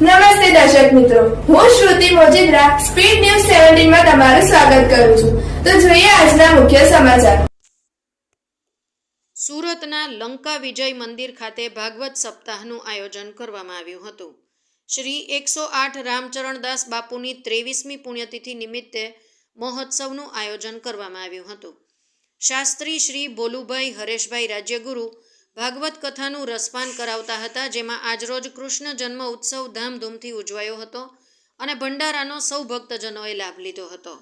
નમસ્તે દર્શક મિત્રો. હું શ્રુતિ મોજીદ્રા, સ્પીડ ન્યૂઝ સેવન્ટીનમાં તમારું સ્વાગત કરું છું. તો જોઈએ આજના મુખ્ય સમાચાર. સુરતના લંકા વિજય મંદિર ખાતે ભાગવત સપ્તાહનું આયોજન કરવામાં આવ્યું હતું. શ્રી એકસો આઠ રામચરણદાસ બાપુની ત્રેવીસમી પુણ્યતિથિ નિમિત્તે મહોત્સવનું આયોજન કરવામાં આવ્યું હતું. શાસ્ત્રી શ્રી ભોલુભાઈ હરેશભાઈ રાજ્યગુરુ ભાગવત કથાનું રસપાન કરાવતા હતા, જેમાં આજરોજ કૃષ્ણ જન્મ ઉત્સવ ધામધૂમથી ઉજવાયો હતો અને ભંડારાનો સૌ ભક્તજનોએ લાભ લીધો હતો.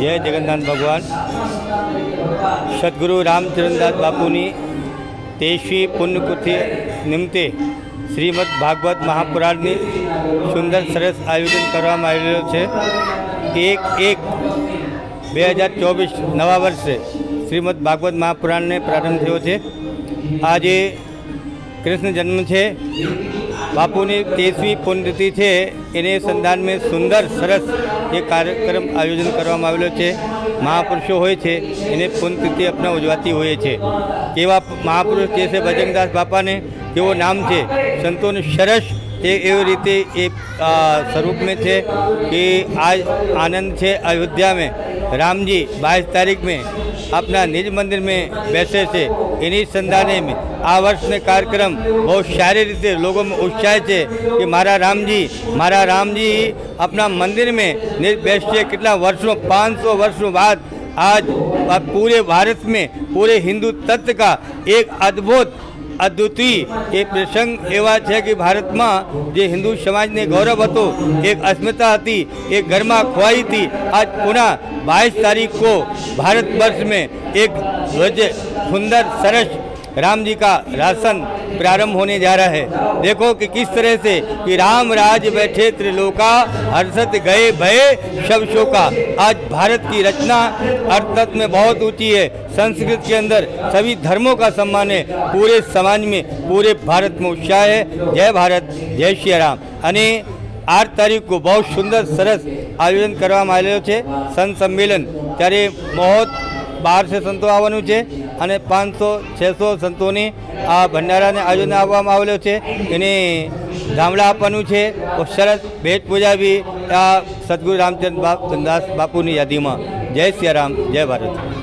જય જગન્નાથ ભગવાન. સદગુરુ રામચંદ્રદાસ બાપુની તેસવી પુણ્યતિથિ નિમિત્તે શ્રીમદ ભાગવત મહાપુરાણની સુંદર સરસ આયોજન કરવામાં આવેલું છે. એક એક બે હજાર ચોવીસ નવા વર્ષે શ્રીમદ ભાગવત મહાપુરાણને પ્રારંભ થયો છે. આજે કૃષ્ણ જન્મ છે. બાપુની તેસવી પુણ્યતિથિ છે. એને સંધાનમાં સુંદર, સરસ એ કાર્યક્રમ આયોજન કરવામાં આવેલો છે. મહાપુરુષો હોય છે. એને પુણ્યતિથિ આપણા ઉજવાતી હોય છે. કેવા મહાપુરુષ જે છે ભજનદાસ બાપાને? કેવો નામ છે? સંતોનું સરસ એ એવી રીતે એ આ, સ્વરૂપ में છે कि आज आनंद છે अयोध्या में राम जी बाईस तारीख में अपना निज मंदिर में बैठे थे इन्हीं संधाने में આ વર્ષને કાર્યક્રમ બહુ સારી રીતે લોકો में उत्साह છે કે મારા રામજી મારા રામજી अपना मंदिर में निज बैठे कितना वर्षों 500 वर्षों बाद आज पूरे भारत में पूरे हिंदू तत्व का एक अद्भुत અદ્વિતીય એ પ્રસંગ એવા છે કે ભારતમાં જે હિન્દુ સમાજને ગૌરવ હતો, એક અસ્મિતા હતી, એક ઘરમાં ખોવાઈ હતી. આજ પુનઃ બાવીસ તારીખ કો ભારત વર્ષ મેં એક ધ્વજ, સુંદર, સરસ राम जी का राशन प्रारंभ होने जा रहा है देखो कि किस तरह से कि राम राज बैठे त्रिलोका हर्षत गए भय सब शोका आज भारत की रचना अर्थतत्व में बहुत ऊंची है संस्कृत के अंदर सभी धर्मों का सम्मान है पूरे समाज में पूरे भारत में उत्साह है जय भारत जय श्री राम અને આઠ તારીખ કો બહુ સુંદર સરસ આયોજન કરવામાં આવેલું છે સંત સંમેલન ત્યારે મહોત બારસે સંતો આવવાનું છે અને પાંચસો, છસો સંતોની આ ભંડારાને આયોજન આપવામાં આવેલો છે. એને ગામડા આપવાનું છે. સરસ ભેટ પૂજા બી આ સદગુરુ રામચંદ્ર બાપ બાપુની યાદીમાં. જય સિયારામ. જય ભારત.